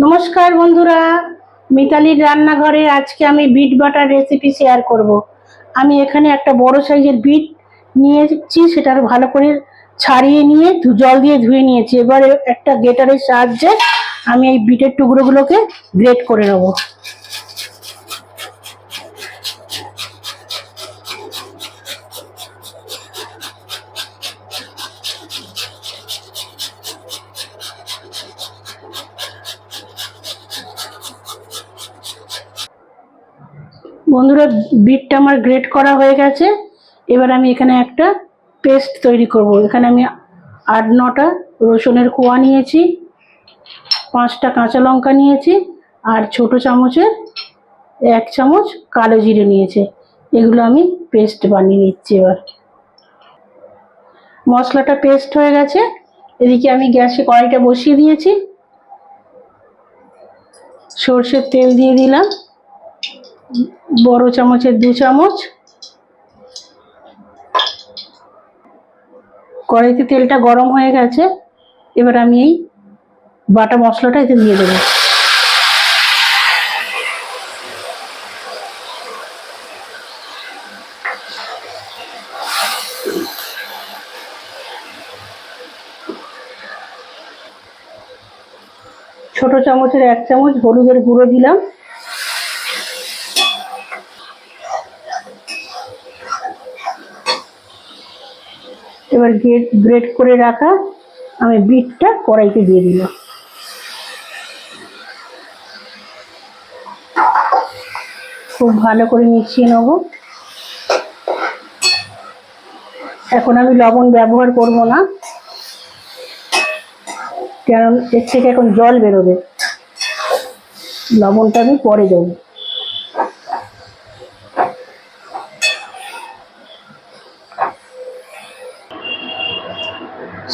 নমস্কার বন্ধুরা, মিতালির রান্নাঘরে আজকে আমি বিট বাটার রেসিপি শেয়ার করব। আমি এখানে একটা বড় সাইজের বিট নিয়েছি সেটার ভালো করে ছাড়িয়ে নিয়ে জল দিয়ে ধুয়ে নিয়েছি এবারে একটা গেটারের সাহায্যে আমি এই বিটের টুকরোগুলোকে গ্রেট করে নেব বন্ধুরা বিটটা আমার গ্রেট করা হয়ে গেছে। এবার আমি এখানে একটা পেস্ট তৈরি করব। এখানে আমি আট, নটা রসুনের কোয়া নিয়েছি, পাঁচটা কাঁচা লঙ্কা নিয়েছি, আর ছোট চামচের এক চামচ কালো জিরে নিয়েছে। এগুলো আমি পেস্ট বানিয়ে নিচ্ছি এবার। মশলাটা পেস্ট হয়ে গেছে। এদিকে আমি গ্যাসে কড়াইটা বসিয়ে দিয়েছি। সর্ষের তেল দিয়ে দিলাম। বড় চামচের দু চামচ। কড়াইতে তেলটা গরম হয়ে গেছে। এবার আমি এই বাটা মশলাটা এতে দিয়ে দেবো। ছোট চামচের এক চামচ হলুদের গুঁড়ো দিলাম। এবার গ্রেট গ্রেট করে রাখা, আমি বিটটা কড়াইতে দিয়ে দিলাম। খুব ভালো করে মিশিয়ে নেব। এখন আমি লবণ ব্যবহার করব না, কারণ এর থেকে এখন জল বেরোবে। লবণটা আমি পরে দেবো।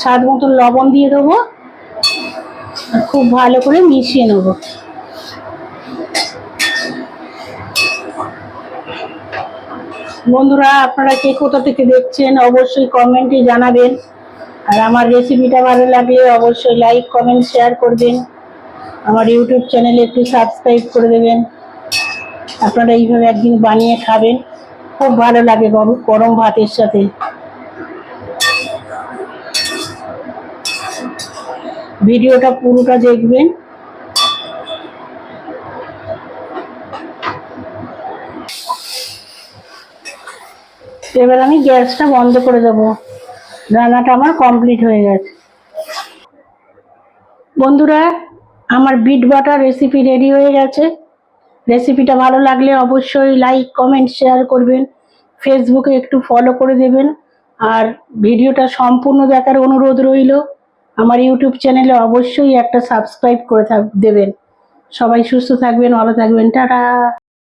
স্বাদ মতন লবণ দিয়ে দেবো। আর খুব ভালো করে মিশিয়ে নেব। বন্ধুরা, আপনারা কে কোথা থেকে দেখছেন, অবশ্যই কমেন্টে জানাবেন। আর আমার রেসিপিটা ভালো লাগলে অবশ্যই লাইক কমেন্ট শেয়ার করবেন। আমার ইউটিউব চ্যানেলে একটু সাবস্ক্রাইব করে দেবেন। আপনারা এইভাবে একদিন বানিয়ে খাবেন। খুব ভালো লাগে গরম ভাতের সাথে। ভিডিওটা পুরোটা দেখবেন। এবার আমি গ্যাসটা বন্ধ করে দেবো। রান্নাটা আমার কমপ্লিট হয়ে গেছে। বন্ধুরা, আমার বিট বাটার রেসিপি রেডি হয়ে গেছে। রেসিপিটা ভালো লাগলে অবশ্যই লাইক কমেন্ট শেয়ার করবেন। ফেসবুকে একটু ফলো করে দেবেন। আর ভিডিওটা সম্পূর্ণ দেখার অনুরোধ রইল। আমার ইউটিউব চ্যানেলে অবশ্যই একটা সাবস্ক্রাইব করে থাক, দেবেন। সবাই সুস্থ থাকবেন, ভালো থাকবেন, টাটা।